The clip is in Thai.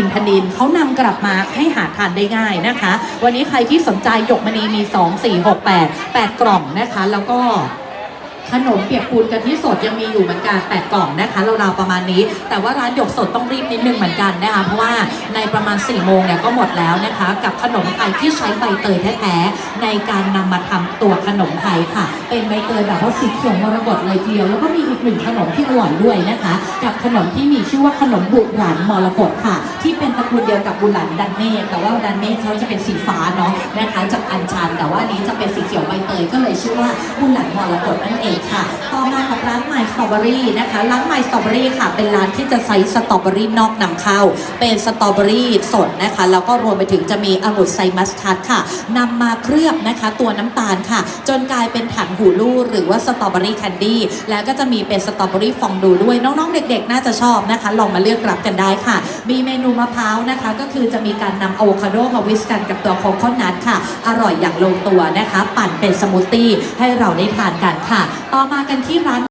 ินทนินเขานำกลับมาให้หาทานได้ง่ายนะคะ วันนี้ใครที่สนใจหยกมณีมี 2 4 6 8 8 กล่องนะคะ แล้วก็ขนมเปียกปูนกะทิสดยังมีอยู่เหมือนกัน8กล่องนะคะราวๆประมาณนี้ แต่ว่าร้านหยกสดต้องรีบนิดนึงเหมือนกันนะคะเพราะว่าในประมาณ4โมงเนี่ยก็หมดแล้วนะคะ กับขนมไทยที่ใช้ใบเตยแท้ๆในการนำมาทำตัวขนมไทยค่ะ เป็นใบเตยแบบว่าสีเขียวมรกตเลยทีเดียวแล้วก็มีอีกหนึ่งขนมที่อร่อยด้วยนะคะ กับขนมที่มีชื่อว่าขนมบุหรันมรกตค่ะ ที่เป็นเดียวกับบุหลันดันเมฆแต่ว่าดันเมฆเขาจะเป็นสีฟ้าเนาะนะคะจากอัญชัน นี้จะเป็นสีเขียวใบเตยก็เลยชื่อว่าบุหรันมรกตนั่นเองค่ะ ต่อมากับร้านไมสตรอเบอรี่นะคะร้านไมสตรอเบอรี่ค่ะ เป็นร้านที่จะใช้สตรอเบอรี่นอกนำเข้า เป็นสตรอเบอรี่สดนะคะแล้วก็รวมไปถึงจะมีองุ่นไซมัสคัตค่ะนำมาเคลือบนะคะ ตัวน้ำตาลค่ะ จนกลายเป็นถังหูลูหรือว่าสตรอเบอรี่แคนดี้แล้วก็จะมีเป็นสตรอเบอรี่ฟองดูด้วยน้องๆ เด็กๆ น่าจะชอบนะคะ ลองมาเลือกรับกันได้ค่ะ มีเมนูมะพร้าวนะคะ ก็คือจะมีการนำอะโวคาโดมาวิสกันกับตัวโคโคนัทค่ะ อร่อยอย่างลงตัวนะคะ ปั่นเป็นสมูทตี้ให้เราได้ทานกันค่ะ ต่อมากันที่ร้าน